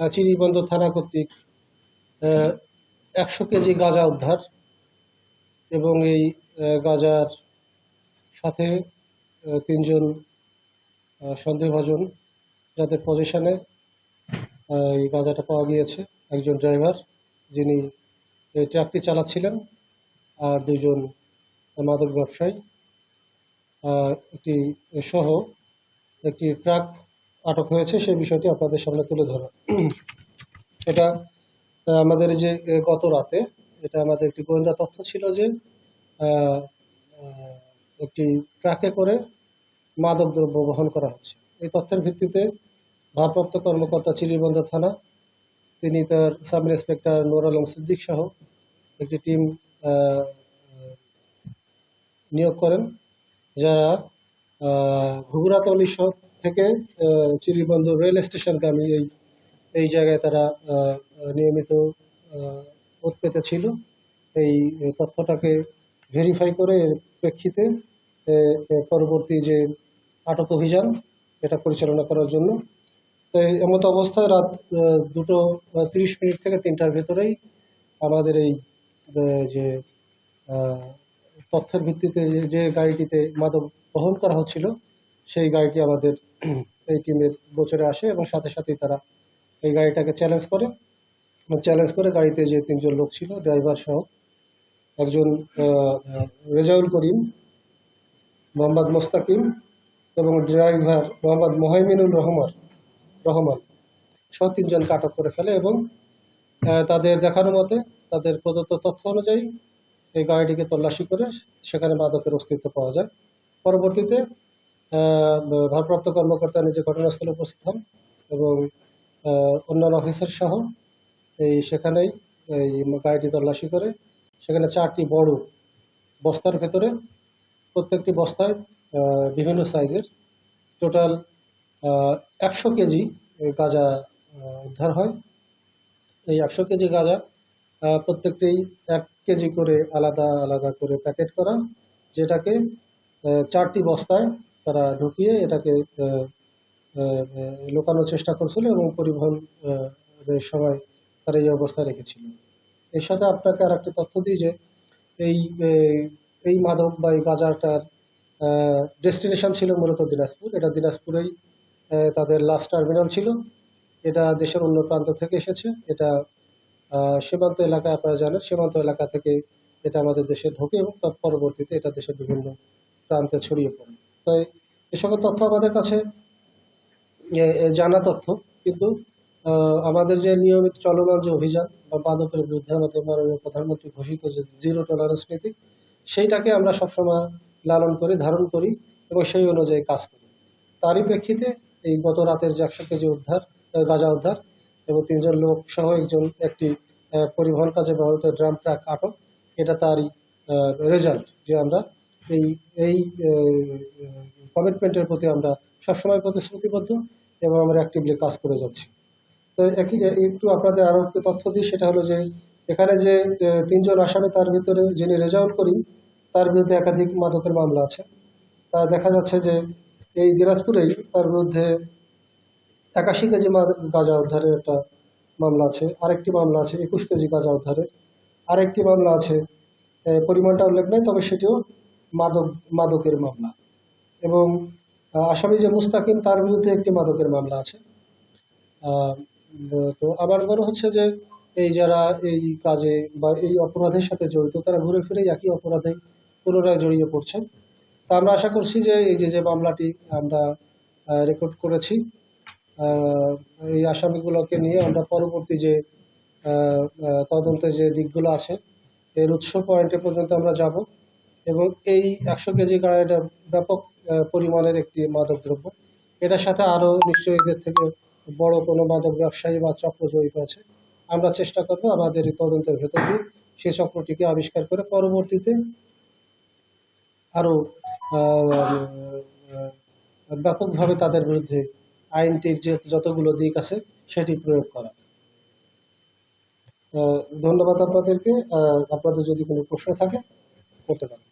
আহ, চিরিবন্দর থানা কর্তৃক একশো কেজি গাঁজা উদ্ধার এবং এই গাঁজার সাথে তিনজন সন্দেহভাজন যাদের পজিশনে এই গাঁজাটা পাওয়া গিয়েছে। একজন ড্রাইভার যিনি এই ট্রাকটি চালাচ্ছিলেন আর দুজন মাদক ব্যবসায়ী। একটি সহ একটি ট্রাক আটক হয়েছে, সেই বিষয়টি আপনাদের সামনে তুলে ধরা এটা আমাদের যে গত রাতে এটা আমাদের একটি গোয়েন্দা তথ্য ছিল যে একটি ট্রাকে করে মাদক দ্রব্য বহন করা হচ্ছে। এই তথ্যের ভিত্তিতে ভারপ্রাপ্ত কর্মকর্তা চিরিবন্দর থানা, তিনি তার সাব ইন্সপেক্টর নোর আলম সিদ্দিক সহ একটি টিম নিয়োগ করেন, যারা ঘুঘরাতলি শহর থেকে আহ, চিরিবন্দর রেল স্টেশনগামী এই এই জায়গায় তারা নিয়মিত আহ, পথ পেতে ছিল এই তথ্যটাকে ভেরিফাই করে এর প্রেক্ষিতে পরবর্তী যে আটক অভিযান এটা পরিচালনা করার জন্য। তো এমতো অবস্থায় রাত দুটো তিরিশ মিনিট থেকে তিনটার ভেতরেই আমাদের এই যে তথ্যের ভিত্তিতে যে গাড়িটিতে মাদক বহন করা হচ্ছিল সেই গাড়িটি আমাদের এই টিমের গোচরে আসে এবং সাথে সাথেই তারা এই গাড়িটাকে চ্যালেঞ্জ করে। চ্যালেঞ্জ করে গাড়িতে যে তিনজন লোক ছিল ড্রাইভার সহ একজন রেজাউল করিম, মোহাম্মদ মোস্তাকিম এবং ড্রাইভার মোহাম্মদ মোহাইমিনুর রহমান রহমান সহ তিনজনকে আটক করে ফেলে এবং তাদের দেখানো মতে তাদের প্রদত্ত তথ্য অনুযায়ী এই গাড়িটিকে তল্লাশি করে সেখানে মাদকের অস্তিত্ব পাওয়া যায়। পরবর্তীতে ভারপ্রাপ্ত কর্মকর্তা নিজে ঘটনাস্থলে উপস্থিত হন এবং অন্যান্য অফিসার সহ এই সেখানেই এই গাড়িটি তল্লাশি করে। সেখানে চারটি বড় বস্তার ভেতরে প্রত্যেকটি বস্তায় বিভিন্ন সাইজের টোটাল একশো কেজি গাঁজা উদ্ধার হয়। এই একশো কেজি গাঁজা প্রত্যেকটি এক কেজি করে আলাদা আলাদা করে প্যাকেট করা, যেটাকে চারটি বস্তায় তারা ঢুকিয়ে এটাকে লুকানোর চেষ্টা করছিল এবং পরিবহন সময় তারা এই অবস্থায় রেখেছিল। এর সাথে আপনাকে আর একটা তথ্য দিই যে এই এই- মাদক বা এই গাঁজাটার ডেস্টিনেশন ছিল মূলত দিনাজপুর। এটা দিনাজপুরেই তাদের লাস্ট টার্মিনাল ছিল। এটা দেশের অন্য প্রান্ত থেকে এসেছে। এটা সীমান্ত এলাকায় আপনারা জানেন। সীমান্ত এলাকা থেকে এটা আমাদের দেশে ঢোকে এবং তার পরবর্তীতে এটা দেশের বিভিন্ন প্রান্তে ছড়িয়ে পড়ে। তাই এ সকল তথ্য আমাদের কাছে জানা তথ্য, কিন্তু আমাদের যে নিয়মিত চলমান যে অভিযান বা মাদকের বিরুদ্ধে আমাদের মাননীয় প্রধানমন্ত্রী ঘোষিত যে জিরো টলারেন্স নীতি সেইটাকে আমরা সবসময় লালন করি, ধারণ করি এবং সেই অনুযায়ী কাজ করি। তারই প্রেক্ষিতে এই গত রাতের যে একশো কেজি উদ্ধার গাঁজা উদ্ধার এবং তিনজন লোক সহ একজন একটি পরিবহন কাজে ব্যবহৃত ড্রাম ট্রাক আটক, এটা তারই রেজাল্ট যে আমরা এই এই কমিটমেন্টের প্রতি আমরা সবসময় প্রতিশ্রুতিবদ্ধ এবং আমরা অ্যাক্টিভলি কাজ করে যাচ্ছি। তো একই, একটু আপনাদের আরও একটু তথ্য দিই, সেটা হলো যে এখানে যে তিনজন আসামি, তার ভিতরে যিনি রেজাউল করিম, তার বিরুদ্ধে একাধিক মাদকের মামলা আছে। তা দেখা যাচ্ছে যে এই দিনাজপুরেই তার বিরুদ্ধে একাশি কেজি গাঁজা উদ্ধারের একটা মামলা আছে, আরেকটি মামলা আছে, একুশ কেজি গাঁজা উদ্ধারের। আরেকটি মামলা আছে পরিমাণটা উল্লেখ নেই, তবে সেটিও মাদক, মাদকের মামলা। এবং আসামি যে মুস্তাকিম, তার বিরুদ্ধে একটি মাদকের মামলা আছে। তো আমার মনে হচ্ছে যে, এই যারা এই কাজে বা এই অপরাধের সাথে জড়িত, তারা ঘুরে ফিরে একই অপরাধে পুনরায় জড়িয়ে পড়ছে তা আমরা আশা করছি যে, এই যে যে মামলাটি আমরা রেকর্ড করেছি এই আসামিগুলোকে নিয়ে আমরা পরবর্তী যে তদন্তের যে দিকগুলো আছে, এর উৎস পয়েন্টে পর্যন্ত আমরা যাব। এবং এই একশো কেজি গাড়িটা ব্যাপক পরিমাণের একটি মাদক দ্রব্য এটার সাথে আরও নিশ্চয়ই এদের থেকে বড় কোনো মাদক ব্যবসায়ী বা চক্র জড়িত আছে। আমরা চেষ্টা করব আমাদের এই তদন্তের ভেতর দিয়ে সেই চক্রটিকে আবিষ্কার করে পরবর্তীতে আরও ব্যাপকভাবে তাদের বিরুদ্ধে আইনটির যে যতগুলো দিক আছে সেটি প্রয়োগ করা। ধন্যবাদ আপনাদেরকে। আপনাদের যদি কোনো প্রশ্ন থাকে, করতে পারেন।